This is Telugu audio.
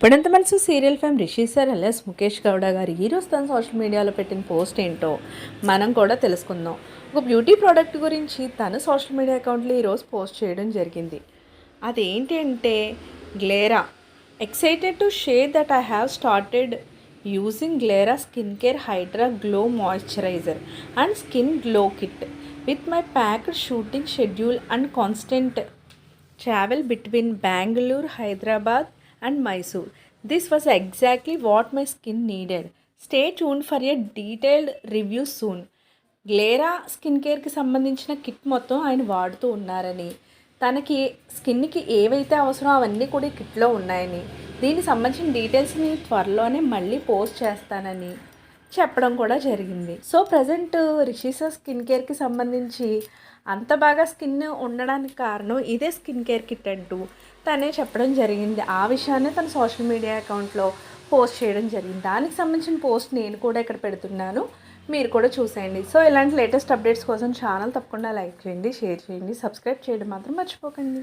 ఇప్పుడంత మనసు serial fame Rishi sir LS Mukesh Gowda గారు ఈరోజు తన సోషల్ మీడియాలో పెట్టిన పోస్ట్ ఏంటో మనం కూడా తెలుసుకుందాం. ఒక బ్యూటీ ప్రోడక్ట్ గురించి తన సోషల్ మీడియా అకౌంట్లో ఈరోజు పోస్ట్ చేయడం జరిగింది. అదేంటి అంటే Glera. Excited to share that I have started using Glera skin care hydra glow moisturiser and skin glow kit with my packed shooting schedule and constant travel between Bengaluru Hyderabad and Mysore. This was exactly what my skin needed. Stay tuned for a detailed review soon Glera skin కేర్కి సంబంధించిన కిట్ మొత్తం ఆయన వాడుతూ ఉన్నారని తనకి స్కిన్కి ఏవైతే అవసరమో అవన్నీ కూడా కిట్లో ఉన్నాయని దీనికి సంబంధించిన డీటెయిల్స్ని త్వరలోనే మళ్ళీ పోస్ట్ చేస్తానని చెప్పడం కూడా జరిగింది. సో ప్రజెంట్ రిషీసా స్కిన్ కేర్కి సంబంధించి అంత బాగా స్కిన్ ఉండడానికి కారణం ఇదే స్కిన్ కేర్ కిట్ అంటూ తనే చెప్పడం జరిగింది. ఆ విషయాన్ని తన సోషల్ మీడియా అకౌంట్లో పోస్ట్ చేయడం జరిగింది. దానికి సంబంధించిన పోస్ట్ నేను కూడా ఇక్కడ పెడుతున్నాను. మీరు కూడా చూసేయండి. సో ఇలాంటి లేటెస్ట్ అప్డేట్స్ కోసం ఛానల్ తప్పకుండా లైక్ చేయండి షేర్ చేయండి సబ్స్క్రైబ్ చేయడం మాత్రం మర్చిపోకండి.